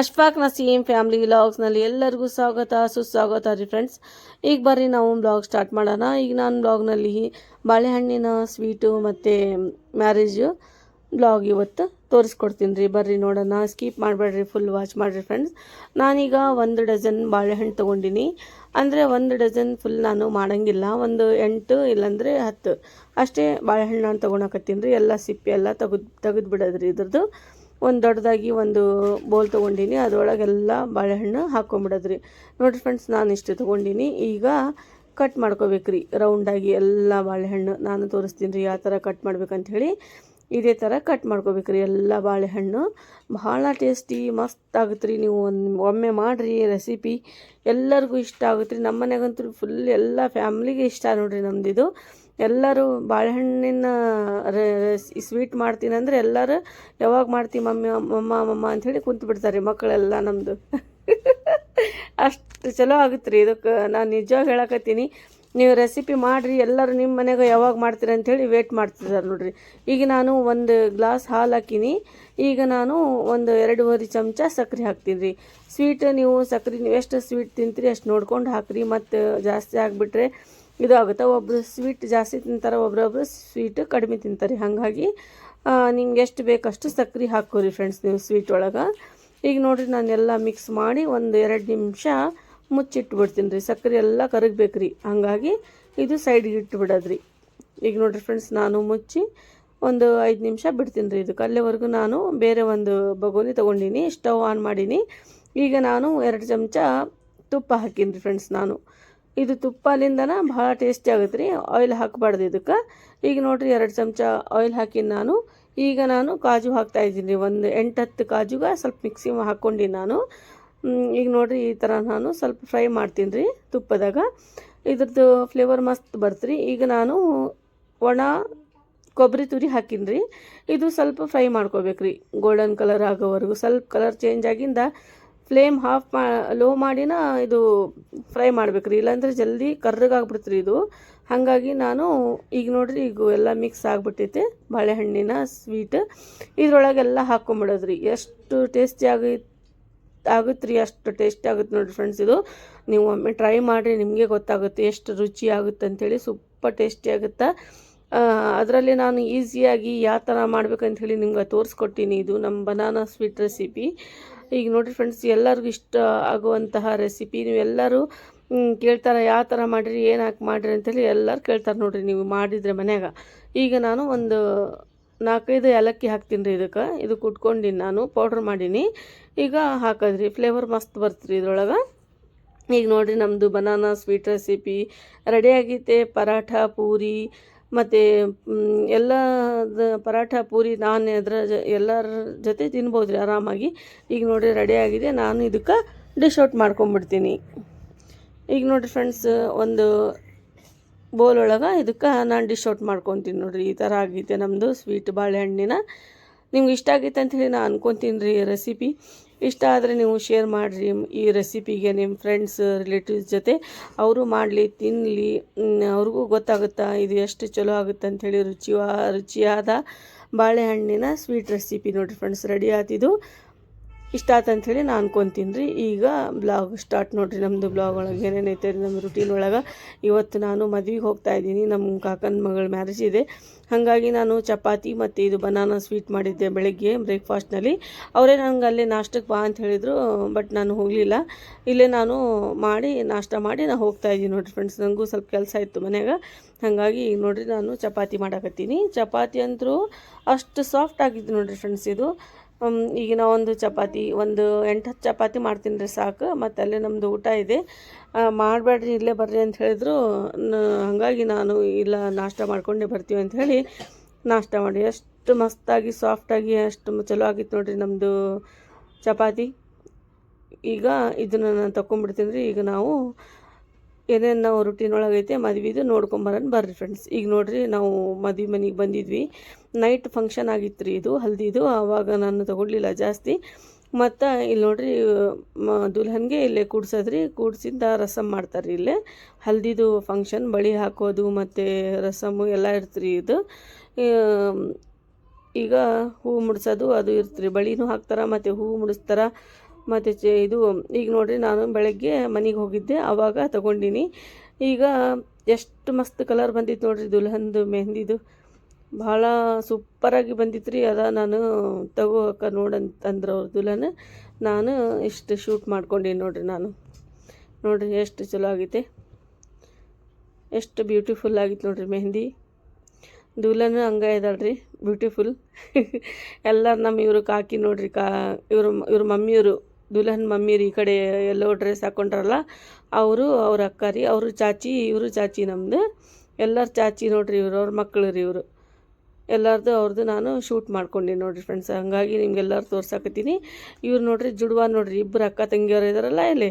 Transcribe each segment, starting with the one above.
Ashfaq Naseem family ವ್ಲಾಗ್ಸ್ನಲ್ಲಿ ಎಲ್ಲರಿಗೂ ಸ್ವಾಗತ, ಸುಸ್ವಾಗತ ರೀ ಫ್ರೆಂಡ್ಸ್. ಈಗ ಬರ್ರಿ ನಾವು ಬ್ಲಾಗ್ ಸ್ಟಾರ್ಟ್ ಮಾಡೋಣ. ಈಗ ನಾನು ಬ್ಲಾಗ್ನಲ್ಲಿ ಬಾಳೆಹಣ್ಣಿನ ಸ್ವೀಟು ಮತ್ತು ಮ್ಯಾರೇಜು ಬ್ಲಾಗ್ ಇವತ್ತು ತೋರಿಸ್ಕೊಡ್ತೀನಿ ರೀ. ಬರ್ರಿ ನೋಡೋಣ. ಸ್ಕಿಪ್ ಮಾಡಬೇಡ್ರಿ ಫುಲ್ ವಾಚ್ ಮಾಡಿರಿ ಫ್ರೆಂಡ್ಸ್. ನಾನೀಗ ಒಂದು ಡಜನ್ ಬಾಳೆಹಣ್ಣು ತೊಗೊಂಡಿನಿ. ಅಂದರೆ ಒಂದು ಡಜನ್ ಫುಲ್ ನಾನು ಮಾಡೋಂಗಿಲ್ಲ. ಒಂದು ಎಂಟು ಇಲ್ಲಾಂದರೆ ಹತ್ತು. ಅಷ್ಟೇ ಬಾಳೆಹಣ್ಣು ನಾನು ತೊಗೊಳಕತ್ತೀನಿ ರೀ. ಎಲ್ಲ ಸಿಪ್ಪೆ ಎಲ್ಲ ತೆಗೆದು ತೆಗೆದು ಬಿಡೋದ್ರಿ ಇದ್ರದ್ದು. ಒಂದು ದೊಡ್ಡದಾಗಿ ಒಂದು ಬೋಲ್ ತೊಗೊಂಡೀನಿ. ಅದರೊಳಗೆಲ್ಲ ಬಾಳೆಹಣ್ಣು ಹಾಕ್ಕೊಂಬಿಡೋದ್ರಿ ನೋಡಿರಿ ಫ್ರೆಂಡ್ಸ್ ನಾನು ಇಷ್ಟು ತೊಗೊಂಡೀನಿ. ಈಗ ಕಟ್ ಮಾಡ್ಕೋಬೇಕ್ರಿ. ರೌಂಡಾಗಿ ಎಲ್ಲ ಬಾಳೆಹಣ್ಣು ನಾನು ತೋರಿಸ್ತೀನಿ ರೀ ಯಾವ ಥರ ಕಟ್ ಮಾಡ್ಬೇಕಂಥೇಳಿ ಇದೇ ಥರ ಕಟ್ ಮಾಡ್ಕೋಬೇಕ್ರಿ ಎಲ್ಲ ಬಾಳೆಹಣ್ಣು. ಭಾಳ ಟೇಸ್ಟಿ ಮಸ್ತ್ ಆಗುತ್ತೆ ರೀ ನೀವು ಒಂದು ಒಮ್ಮೆ ಮಾಡಿರಿ ರೆಸಿಪಿ ಎಲ್ಲರಿಗೂ ಇಷ್ಟ ಆಗುತ್ತೆ ರೀ ನಮ್ಮ ಮನೆಗಂತೂ ಫುಲ್ ಎಲ್ಲ ಫ್ಯಾಮ್ಲಿಗೆ ಇಷ್ಟ ನೋಡಿರಿ ನಮ್ಮದಿದು ಎಲ್ಲರೂ ಬಾಳೆಹಣ್ಣಿನ ಸ್ವೀಟ್ ಮಾಡ್ತೀನಿ ಅಂದರೆ ಎಲ್ಲರೂ ಯಾವಾಗ ಮಾಡ್ತೀವಿ ಮಮ್ಮಿ ಮಮ್ಮ ಮಮ್ಮ ಅಂಥೇಳಿ ಕುಂತು ಬಿಡ್ತಾರೆ ಮಕ್ಕಳೆಲ್ಲ ನಮ್ಮದು ಅಷ್ಟು ಚಲೋ ಆಗುತ್ತೆ ರೀ ಇದಕ್ಕೆ. ನಾನು ನಿಜವಾಗಿ ಹೇಳಕತ್ತೀನಿ, ನೀವು ರೆಸಿಪಿ ಮಾಡಿರಿ, ಎಲ್ಲರೂ ನಿಮ್ಮ ಮನೆಗೆ ಯಾವಾಗ ಮಾಡ್ತೀರಿ ಅಂಥೇಳಿ ವೇಟ್ ಮಾಡ್ತಿದ್ದಾರೆ ನೋಡಿರಿ. ಈಗ ನಾನು ಒಂದು ಗ್ಲಾಸ್ ಹಾಲು ಹಾಕಿನಿ, ಈಗ ನಾನು ಒಂದು ಎರಡೂವರೆ ಚಮಚ ಸಕ್ಕರೆ ಹಾಕ್ತೀನಿ ರೀ ಸ್ವೀಟ್ ನೀವು ಸಕ್ಕರೆ ನೀವು ಎಷ್ಟು ಸ್ವೀಟ್ ತಿಂತೀರಿ ಅಷ್ಟು ನೋಡ್ಕೊಂಡು ಹಾಕಿರಿ, ಮತ್ತು ಜಾಸ್ತಿ ಆಗಿಬಿಟ್ರೆ ಇದು ಆಗುತ್ತೆ ಒಬ್ಬರು ಸ್ವೀಟ್ ಜಾಸ್ತಿ ತಿಂತಾರೆ, ಒಬ್ರೊಬ್ರು ಸ್ವೀಟ್ ಕಡಿಮೆ ತಿಂತಾರೆ. ಹಾಗಾಗಿ ನಿಮ್ಗೆ ಎಷ್ಟು ಬೇಕಷ್ಟು ಸಕ್ಕರೆ ಹಾಕೋರಿ ಫ್ರೆಂಡ್ಸ್ ನೀವು ಸ್ವೀಟ್ ಒಳಗೆ. ಈಗ ನೋಡಿರಿ, ನಾನೆಲ್ಲ ಮಿಕ್ಸ್ ಮಾಡಿ ಒಂದು ಎರಡು ನಿಮಿಷ ಮುಚ್ಚಿಟ್ಬಿಡ್ತೀನಿ ರೀ ಸಕ್ಕರೆ ಎಲ್ಲ ರೀ ಹಾಗಾಗಿ, ಇದು ಸೈಡ್ಗೆ ಇಟ್ಬಿಡೋದ್ರಿ. ಈಗ ನೋಡಿರಿ ಫ್ರೆಂಡ್ಸ್ ನಾನು ಮುಚ್ಚಿ ಒಂದು ಐದು ನಿಮಿಷ ಬಿಡ್ತೀನಿ ರೀ ಇದಕ್ಕೆ. ಅಲ್ಲಿವರೆಗೂ ನಾನು ಬೇರೆ ಒಂದು ಬಗೋನಿ ತೊಗೊಂಡಿನಿ, ಸ್ಟವ್ ಆನ್ ಮಾಡೀನಿ. ಈಗ ನಾನು ಎರಡು ಚಮಚ ತುಪ್ಪ ಹಾಕೀನಿ ರೀ ಫ್ರೆಂಡ್ಸ್ ನಾನು. ಇದು ತುಪ್ಪಲಿಂದನ ಭಾಳ ಟೇಸ್ಟಿ ಆಗುತ್ತೆ ರೀ ಆಯಿಲ್ ಹಾಕಬಾರ್ದು ಇದಕ್ಕೆ. ಈಗ ನೋಡಿರಿ ಎರಡು ಚಮಚ ಆಯಿಲ್ ಹಾಕಿನಿ ನಾನು. ಈಗ ನಾನು ಕಾಜು ಹಾಕ್ತಾ ಇದ್ದೀನಿ. ರೀ ಒಂದು ಎಂಟು ಹತ್ತು ಕಾಜುಗ ಸ್ವಲ್ಪ ಮಿಕ್ಸಿ ಹಾಕ್ಕೊಂಡು ನಾನು. ಈಗ ನೋಡಿರಿ ಈ ಥರ ನಾನು ಸ್ವಲ್ಪ ಫ್ರೈ ಮಾಡ್ತೀನಿ ರೀ ತುಪ್ಪದಾಗ. ಇದ್ರದ್ದು ಫ್ಲೇವರ್ ಮಸ್ತ್ ಬರ್ತೀರಿ. ಈಗ ನಾನು ಒಣ ಕೊಬ್ಬರಿ ತುರಿ ಹಾಕೀನಿ ರೀ ಇದು ಸ್ವಲ್ಪ ಫ್ರೈ ಮಾಡ್ಕೋಬೇಕು ರೀ ಗೋಲ್ಡನ್ ಕಲರ್ ಆಗೋವರೆಗೂ ಸ್ವಲ್ಪ ಕಲರ್ ಚೇಂಜ್ ಆಗಿಂದ ಫ್ಲೇಮ್ ಹಾಫ್ ಮಾ ಲೋ ಮಾಡಿನ ಇದು ಫ್ರೈ ಮಾಡ್ಬೇಕು ರೀ ಇಲ್ಲಾಂದರೆ ಜಲ್ದಿ ಕರ್ರಗಾಗ್ಬಿಡ್ತು ರೀ ಇದು. ಹಾಗಾಗಿ ನಾನು ಈಗ ನೋಡಿರಿ, ಈಗ ಎಲ್ಲ ಮಿಕ್ಸ್ ಆಗಿಬಿಟ್ಟೈತೆ. ಬಾಳೆಹಣ್ಣಿನ ಸ್ವೀಟ್ ಇದ್ರೊಳಗೆಲ್ಲ ಹಾಕ್ಕೊಂಬಿಡೋದ್ರಿ ಎಷ್ಟು ಟೇಸ್ಟಿ ಆಗಿ ಆಗುತ್ತೆ ರೀ ಅಷ್ಟು ಟೇಸ್ಟ್ ಆಗುತ್ತೆ ನೋಡಿರಿ ಫ್ರೆಂಡ್ಸ್ ಇದು. ನೀವು ಒಮ್ಮೆ ಟ್ರೈ ಮಾಡಿರಿ, ನಿಮಗೆ ಗೊತ್ತಾಗುತ್ತೆ ಎಷ್ಟು ರುಚಿ ಆಗುತ್ತೆ ಅಂಥೇಳಿ ಸೂಪರ್ ಟೇಸ್ಟಿ ಆಗುತ್ತೆ. ಅದರಲ್ಲಿ ನಾನು ಈಸಿಯಾಗಿ ಯಾವ ಥರ ಮಾಡ್ಬೇಕಂತ ಹೇಳಿ ನಿಮ್ಗೆ ತೋರಿಸ್ಕೊಟ್ಟಿನಿ ಇದು, ನಮ್ಮ ಬನಾನಾ ಸ್ವೀಟ್ ರೆಸಿಪಿ ಈಗ ನೋಡಿರಿ ಫ್ರೆಂಡ್ಸ್ ಎಲ್ಲರಿಗೂ ಇಷ್ಟ ಆಗುವಂತಹ ರೆಸಿಪಿ ನೀವು ಎಲ್ಲರೂ ಕೇಳ್ತಾರೆ, ಯಾವ ಥರ ಮಾಡಿರಿ, ಏನು ಹಾಕಿ ಮಾಡಿರಿ ಅಂತೇಳಿ ಎಲ್ಲರೂ ಕೇಳ್ತಾರೆ ನೋಡಿರಿ ನೀವು ಮಾಡಿದರೆ ಮನ್ಯಾಗ. ಈಗ ನಾನು ಒಂದು ನಾಲ್ಕೈದು ಏಲಕ್ಕಿ ಹಾಕ್ತೀನಿ ರೀ ಇದಕ್ಕೆ. ಇದು ಕುಟ್ಕೊಂಡಿನಿ ನಾನು ಪೌಡ್ರ್ ಮಾಡೀನಿ. ಈಗ ಹಾಕೋದ್ರಿ ಫ್ಲೇವರ್ ಮಸ್ತ್ ಬರ್ತೀರಿ ಇದ್ರೊಳಗೆ. ಈಗ ನೋಡಿರಿ ನಮ್ಮದು ಬನಾನಾ ಸ್ವೀಟ್ ರೆಸಿಪಿ ರೆಡಿ ಆಗೈತೆ, ಪರಾಠ, ಪೂರಿ ಮತ್ತು ಎಲ್ಲ ಪರಾಠ ಪೂರಿ ನಾನು ಅದರ ಜ, ಎಲ್ಲರ ಜೊತೆ ತಿನ್ಬೋದು ರೀ ಆರಾಮಾಗಿ. ಈಗ ನೋಡಿರಿ ರೆಡಿ ಆಗಿದೆ. ನಾನು ಇದಕ್ಕೆ ಡಿಶ್ ಔಟ್ ಮಾಡ್ಕೊಂಬಿಡ್ತೀನಿ. ಈಗ ನೋಡಿರಿ ಫ್ರೆಂಡ್ಸ್ ಒಂದು ಬೋಲ್ ಒಳಗೆ ಇದಕ್ಕೆ ನಾನು ಡಿಶ್ ಔಟ್ ಮಾಡ್ಕೊತೀನಿ ನೋಡಿರಿ. ಈ ಥರ ಆಗೈತೆ ನಮ್ಮದು ಸ್ವೀಟ್ ಬಾಳೆಹಣ್ಣಿನ ನಿಮ್ಗೆ ಇಷ್ಟ ಆಗೈತೆ ಅಂತ ಹೇಳಿ ನಾನು ಅನ್ಕೊತೀನಿ ರೀ ರೆಸಿಪಿ ಇಷ್ಟ ಆದರೆ ನೀವು ಶೇರ್ ಮಾಡಿರಿ. ಈ ರೆಸಿಪಿಗೆ ನಿಮ್ಮ ಫ್ರೆಂಡ್ಸ್ ರಿಲೇಟಿವ್ಸ್ ಜೊತೆ ಅವರು ಮಾಡಲಿ ತಿನ್ನಲಿ ಅವ್ರಿಗೂ ಗೊತ್ತಾಗುತ್ತಾ ಇದು ಎಷ್ಟು ಚಲೋ ಆಗುತ್ತೆ ಅಂಥೇಳಿ ರುಚಿ ರುಚಿಯಾದ ಬಾಳೆಹಣ್ಣಿನ ಸ್ವೀಟ್ ರೆಸಿಪಿ ನೋಡಿರಿ ಫ್ರೆಂಡ್ಸ್ ರೆಡಿ ಆತಿದ್ದು ಇಷ್ಟ ಆಯ್ತು ಅಂಥೇಳಿ ನಾನು ಅನ್ಕೊತೀನಿ ರೀ. ಈಗ ಬ್ಲಾಗ್ ಸ್ಟಾರ್ಟ್ ನೋಡಿರಿ ನಮ್ಮದು ಬ್ಲಾಗ್ ಒಳಗೆ ಏನೇನೈತೆ ರೀ ನಮ್ಮ ರುಟೀನ್ ಒಳಗೆ. ಇವತ್ತು ನಾನು ಮದ್ವೆಗೆ ಹೋಗ್ತಾ ಇದ್ದೀನಿ. ನಮ್ಮ ಕಾಕನ ಮಗಳ ಮ್ಯಾರೇಜ್ ಇದೆ. ಹಾಗಾಗಿ ನಾನು ಚಪಾತಿ ಮತ್ತು ಇದು ಬನಾನಾ ಸ್ವೀಟ್ ಮಾಡಿದ್ದೆ ಬೆಳಗ್ಗೆ ಬ್ರೇಕ್ಫಾಸ್ಟ್ನಲ್ಲಿ ಅವರೇ ನನಗೆ ಅಲ್ಲೇ ನಾಷ್ಟಕ್ಕೆ ಬಾ ಅಂತ ಹೇಳಿದರು ಬಟ್ ನಾನು ಹೋಗಲಿಲ್ಲ. ಇಲ್ಲೇ ನಾನು ಮಾಡಿ, ನಾಷ್ಟ ಮಾಡಿ ನಾನು ಹೋಗ್ತಾ ಇದ್ದೀನಿ ನೋಡಿರಿ ಫ್ರೆಂಡ್ಸ್ ನನಗೂ ಸ್ವಲ್ಪ ಕೆಲಸ ಇತ್ತು ಮನ್ಯಾಗ. ಹಾಗಾಗಿ ಈಗ ನೋಡಿರಿ ನಾನು ಚಪಾತಿ ಮಾಡಕತ್ತೀನಿ. ಚಪಾತಿ ಅಂತರೂ ಅಷ್ಟು ಸಾಫ್ಟ್ ಆಗಿದ್ದು ನೋಡಿರಿ ಫ್ರೆಂಡ್ಸ್ ಇದು. ಈಗ ನಾವು ಒಂದು ಚಪಾತಿ, ಒಂದು ಎಂಟು ಹತ್ತು ಚಪಾತಿ ಮಾಡ್ತೀನಿ ರೀ ಸಾಕು, ಮತ್ತು ಅಲ್ಲೇ ನಮ್ಮದು ಊಟ ಇದೆ. ಮಾಡಬೇಡ್ರಿ, ಇಲ್ಲೇ ಬರ್ರಿ ಅಂತ ಹೇಳಿದ್ರು. ಹಾಗಾಗಿ ನಾನು ಇಲ್ಲ, ನಾಷ್ಟ ಮಾಡ್ಕೊಂಡೇ ಬರ್ತೀವಿ ಅಂತ ಹೇಳಿ ನಾಷ್ಟ ಮಾಡಿ. ಎಷ್ಟು ಮಸ್ತಾಗಿ ಸಾಫ್ಟಾಗಿ ಅಷ್ಟು ಚಲೋ ಆಗಿತ್ತು ನೋಡಿರಿ ನಮ್ಮದು ಚಪಾತಿ. ಈಗ ಇದನ್ನು ನಾನು ತಕ್ಕೊಂಡ್ಬಿಡ್ತೀನಿ ರೀ. ಈಗ ನಾವು ಏನೇನು ನಾವು ರುಟೀನ್ ಒಳಗೈತೆ, ಮದ್ವಿದು ನೋಡ್ಕೊಂಬರೋಣ ಬರ್ರಿ ಫ್ರೆಂಡ್ಸ್ ಈಗ ನೋಡಿರಿ, ನಾವು ಮದುವೆ ಮನೆಗೆ ಬಂದಿದ್ವಿ. ನೈಟ್ ಫಂಕ್ಷನ್ ಆಗಿತ್ತು ರೀ ಇದು ಹಲ್ದಿದು ಆವಾಗ ನಾನು ತೊಗೊಳ್ಲಿಲ್ಲ ಜಾಸ್ತಿ. ಮತ್ತು ಇಲ್ಲಿ ನೋಡ್ರಿ ದುಲ್ಹನ್ಗೆ ಇಲ್ಲೇ ಕೂಡ್ಸೋದ್ರಿ ಕೂಡ್ಸಿದ್ದ ರಸಮ್ ಮಾಡ್ತಾರೆ ಇಲ್ಲೇ. ಹಲ್ದಿದು ಫಂಕ್ಷನ್ ಬಳಿ ಹಾಕೋದು ಮತ್ತು ರಸಮು ಎಲ್ಲ ಇರ್ತೀರಿ ಇದು. ಈಗ ಹೂ ಮುಡ್ಸೋದು ಅದು ಇರ್ತೀರಿ, ಬಳಿನೂ ಹಾಕ್ತಾರೆ, ಮತ್ತು ಹೂ ಮುಡಿಸ್ತಾರೆ, ಮತ್ತು ಚ, ಇದು, ಈಗ ನೋಡಿರಿ ನಾನು ಬೆಳಗ್ಗೆ ಮನೆಗೆ ಹೋಗಿದ್ದೆ, ಆವಾಗ ತಗೊಂಡಿನಿ. ಈಗ ಎಷ್ಟು ಮಸ್ತ್ ಕಲರ್ ಬಂದಿತ್ತು ನೋಡ್ರಿ ದುಲ್ಹನ್ದು, ಮೆಹಂದಿದು. ಭಾಳ ಸೂಪರಾಗಿ ಬಂದಿತ್ತು ರೀ ಅದ ನಾನು ತಗೋಕ ನೋಡಂತಂದ್ರೆ ಅವ್ರ ದುಲನ ನಾನು ಇಷ್ಟು ಶೂಟ್ ಮಾಡ್ಕೊಂಡೀನಿ ನೋಡಿರಿ ನಾನು. ನೋಡಿರಿ ಎಷ್ಟು ಚಲೋ ಆಗೈತೆ. ಎಷ್ಟು ಬ್ಯೂಟಿಫುಲ್ ಆಗಿತ್ತು ನೋಡಿರಿ ಮೆಹಂದಿ. ದುಲ್ಹನ್ ಹಂಗ ಇದ್ದಾಳ್ರಿ ಬ್ಯೂಟಿಫುಲ್ ಎಲ್ಲ ನಮ್ಮ ಇವರು ಕಾಕಿ ನೋಡ್ರಿ, ಕಾ ಇವರು ಇವ್ರ ಮಮ್ಮಿಯವರು ದುಲ್ಹನ್ ರೀ, ಈ ಕಡೆ ಎಲ್ಲೋ ಡ್ರೆಸ್ ಹಾಕೊಂಡ್ರಲ್ಲ, ಅವರು, ಅವ್ರ ಅಕ್ಕ ರೀ, ಅವರು ಚಾಚಿ, ಇವರು ಚಾಚಿ ನಮ್ಮದು ಎಲ್ಲರ ಚಾಚಿ ನೋಡ್ರಿ ಇವರು, ಅವ್ರ ಮಕ್ಕಳು ರೀ ಇವರು. ಎಲ್ಲರದು ಅವ್ರದ್ದು ನಾನು ಶೂಟ್ ಮಾಡ್ಕೊಂಡೀನಿ ನೋಡಿರಿ ಫ್ರೆಂಡ್ಸ್ ಹಂಗಾಗಿ ನಿಮ್ಗೆಲ್ಲರೂ ತೋರ್ಸಾಕತ್ತೀನಿ. ಇವ್ರು ನೋಡ್ರಿ ಜುಡ್ವಾ ನೋಡ್ರಿ ಇಬ್ಬರು ಅಕ್ಕ ತಂಗಿಯವರು ಇದಾರಲ್ಲ ಇಲ್ಲಿ.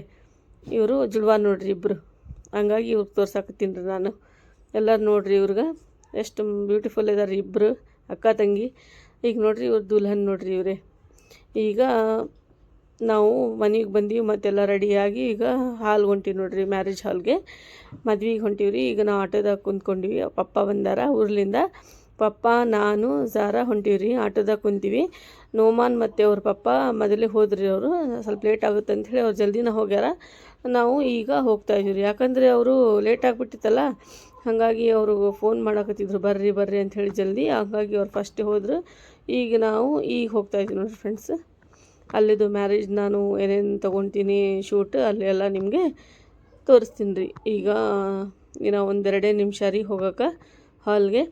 ಇವರು ಜುಡ್ವಾ ನೋಡ್ರಿ ಇಬ್ಬರು ಹಂಗಾಗಿ ಇವ್ರಿಗೆ ತೋರ್ಸಾಕತ್ತೀನಿ ರೀ ನಾನು. ಎಲ್ಲರೂ ನೋಡ್ರಿ ಇವ್ರಿಗೆ. ಎಷ್ಟು ಬ್ಯೂಟಿಫುಲ್ ಇದ್ದಾರೆ ಇಬ್ಬರು ಅಕ್ಕ ತಂಗಿ. ಈಗ ನೋಡ್ರಿ ಇವ್ರು ದುಲ್ಹನ್ ನೋಡ್ರಿ ಇವರೇ. ಈಗ ನಾವು ಮನೆಗೆ ಬಂದೀವಿ ಮತ್ತೆಲ್ಲ ರೆಡಿಯಾಗಿ ಈಗ ಹಾಲ್ ಹೊಂಟೀವಿ ನೋಡ್ರಿ ಮ್ಯಾರೇಜ್ ಹಾಲ್ಗೆ ಮದ್ವೆಗೆ ಹೊಂಟೀವಿ ರೀ ಈಗ ನಾವು ಆಟೋದಾಗ ಕುಂತ್ಕೊಂಡೀವಿ. ಪಪ್ಪ ಬಂದಾರ ಊರ್ಲಿಂದ. ಪಪ್ಪ, ನಾನು ಝಾರ ಹೊಂಟೀವಿ ರೀ ಆಟೋದಾಗ ಕುಂತೀವಿ. ನೋಮಾನ್ ಮತ್ತು ಅವ್ರ ಪಪ್ಪ ಮೊದಲೇ ಹೋದ್ರಿ ಅವರು. ಸ್ವಲ್ಪ ಲೇಟ್ ಆಗುತ್ತೆ ಅಂಥೇಳಿ ಅವ್ರು ಜಲ್ದಿನ ಹೋಗ್ಯಾರ. ನಾವು ಈಗ ಹೋಗ್ತಾ ಇದೀವಿ ಯಾಕಂದರೆ ಅವರು ಲೇಟ್ ಆಗಿಬಿಟ್ಟಿತ್ತಲ್ಲ, ಹಾಗಾಗಿ ಅವರು ಫೋನ್ ಮಾಡಕತ್ತಿದ್ರು. ಬರ್ರಿ ಬರ್ರಿ ಅಂಥೇಳಿ ಜಲ್ದಿ. ಹಾಗಾಗಿ ಅವ್ರು ಫಸ್ಟ್ ಹೋದರು. ಈಗ ನಾವು ಈಗ ಹೋಗ್ತಾ ಇದ್ದೀವಿ ನೋಡಿರಿ ಫ್ರೆಂಡ್ಸ್ ಅಲ್ಲಿದು ಮ್ಯಾರೇಜ್ ನಾನು ಏನೇನು ತೊಗೊತೀನಿ ಶೂಟ್ ಅಲ್ಲೆಲ್ಲ ನಿಮಗೆ ತೋರಿಸ್ತೀನಿ ರೀ. ಈಗ ಇನ್ನೂ ಒಂದೆರಡೇ ನಿಮಿಷ ರೀ ಹೋಗೋಕೆ ಹಾಲ್ಗೆ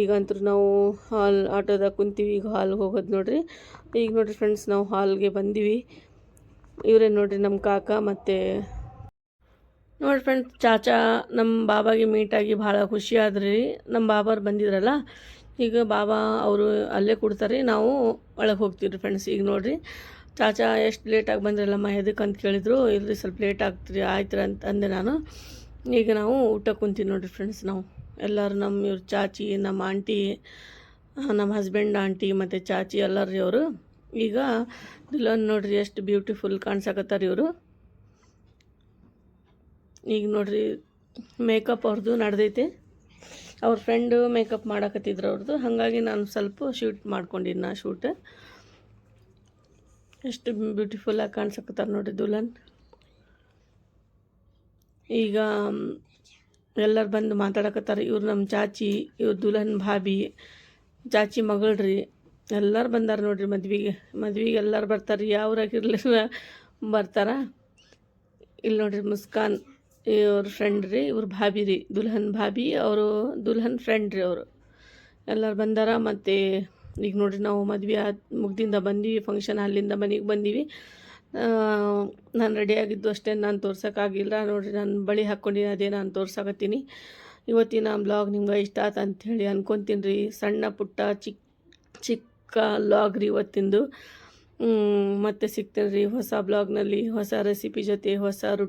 ಈಗಂತೂ ನಾವು ಹಾಲ್ ಆಟೋದಾಗ ಕುಂತೀವಿ, ಈಗ ಹಾಲ್ಗೆ ಹೋಗೋದು ನೋಡಿರಿ. ಈಗ ನೋಡಿರಿ ಫ್ರೆಂಡ್ಸ್ ನಾವು ಹಾಲ್ಗೆ ಬಂದೀವಿ. ಇವರೇ ನೋಡಿರಿ ನಮ್ಮ ಕಾಕ ಮತ್ತು ನೋಡಿ ಫ್ರೆಂಡ್ಸ್ ಚಾಚಾ ನಮ್ಮ ಬಾಬಾಗೆ ಮೀಟಾಗಿ ಭಾಳ ಖುಷಿ ಆದ್ರಿ. ನಮ್ಮ ಬಾಬಾರು ಬಂದಿದ್ರಲ್ಲ, ಈಗ ಬಾಬಾ ಅವರು ಅಲ್ಲೇ ಕೊಡ್ತಾರೆ, ನಾವು ಒಳಗೆ ಹೋಗ್ತೀವಿ ಫ್ರೆಂಡ್ಸ್ ಈಗ ನೋಡಿರಿ, ಚಾಚಾ ಎಷ್ಟು ಲೇಟಾಗಿ ಬಂದ್ರಲ್ಲಮ್ಮ ಎದಕ್ಕೆ ಅಂತ ಕೇಳಿದ್ರು. ಇಲ್ರಿ, ಸ್ವಲ್ಪ ಲೇಟ್ ಆಗ್ತೀರಿ ಆಯ್ತು ಅಂತ ಅಂದೆ ನಾನು. ಈಗ ನಾವು ಊಟ ಕುಂತೀವಿ ನೋಡಿರಿ ಫ್ರೆಂಡ್ಸ್ ನಾವು. ಎಲ್ಲರೂ ನಮ್ಮ ಇವ್ರ ಚಾಚಿ, ನಮ್ಮ ಆಂಟಿ, ನಮ್ಮ ಹಸ್ಬೆಂಡ್, ಆಂಟಿ ಮತ್ತು ಚಾಚಿ ಎಲ್ಲರೂ ಇವರು ಈಗ ದುಲನ್ ನೋಡ್ರಿ ಎಷ್ಟು ಬ್ಯೂಟಿಫುಲ್ ಕಾಣ್ಸಕತ್ತಾರ ಇವರು. ಈಗ ನೋಡ್ರಿ ಮೇಕಪ್ ಅವ್ರದ್ದು ನಡೆದೈತಿ. ಅವ್ರ ಫ್ರೆಂಡು ಮೇಕಪ್ ಮಾಡಕತ್ತಿದ್ರು ಅವ್ರದ್ದು ಹಾಗಾಗಿ ನಾನು ಸ್ವಲ್ಪ ಶೂಟ್ ಮಾಡ್ಕೊಂಡಿದ್ದೆ ನಾ ಶೂಟ್ ಎಷ್ಟು ಬ್ಯೂಟಿಫುಲ್ಲಾಗಿ ಕಾಣ್ಸಕತ್ತಾರೆ ನೋಡ್ರಿ ದುಲನ್. ಈಗ ಎಲ್ಲರು ಬಂದು ಮಾತಾಡಕತ್ತಾರ. ಇವ್ರು ನಮ್ಮ ಚಾಚಿ, ಇವ್ರು ದುಲ್ಹನ್ ಭಾಬಿ, ಚಾಚಿ ಮಗಳ್ರಿ, ಎಲ್ಲರು ಬಂದಾರ ನೋಡ್ರಿ ಮದ್ವೆಗೆ. ಮದ್ವೆಗೆ ಎಲ್ಲರು ಬರ್ತಾರೆ. ಯಾವ್ರಾಗಿರ್ಲಿಲ್ಲ ಬರ್ತಾರ. ಇಲ್ಲಿ ನೋಡ್ರಿ ಮುಸ್ಕಾನ್, ಇವ್ರ ಫ್ರೆಂಡ್ ರೀ, ಇವ್ರ ಭಾಬಿ ರೀ, ದುಲ್ಹನ್ ಭಾಬಿ, ಅವರು ದುಲ್ಹನ್ ಫ್ರೆಂಡ್ ರೀ ಅವರು. ಎಲ್ಲರು ಬಂದಾರ ಮತ್ತು ಈಗ ನೋಡ್ರಿ ನಾವು ಮದ್ವೆ ಆದ ಮುಗ್ದಿಂದ ಬಂದೀವಿ ಫಂಕ್ಷನ್ ಅಲ್ಲಿಂದ ಮನೆಗೆ ಬಂದೀವಿ. ನಾನು ರೆಡಿಯಾಗಿದ್ದು ಅಷ್ಟೇ, ನಾನು ತೋರ್ಸೋಕ್ಕಾಗಿಲ್ಲ ನೋಡಿರಿ, ನಾನು ಬಳಿ ಹಾಕ್ಕೊಂಡಿನಿ ಅದೇ ನಾನು ತೋರ್ಸಕತ್ತೀನಿ. ಇವತ್ತಿನ ಬ್ಲಾಗ್ ನಿಮ್ಗೆ ಇಷ್ಟ ಆತ ಅಂಥೇಳಿ ಅನ್ಕೊತೀನಿ ರೀ. ಸಣ್ಣ ಪುಟ್ಟ ಚಿಕ್ಕ ಚಿಕ್ಕ ಲಾಗ್ ರೀ ಇವತ್ತಿಂದು. ಮತ್ತೆ ಸಿಗ್ತೇನೆ ರೀ ಹೊಸ ಬ್ಲಾಗ್ನಲ್ಲಿ ಹೊಸ ರೆಸಿಪಿ ಜೊತೆ, ಹೊಸ ರು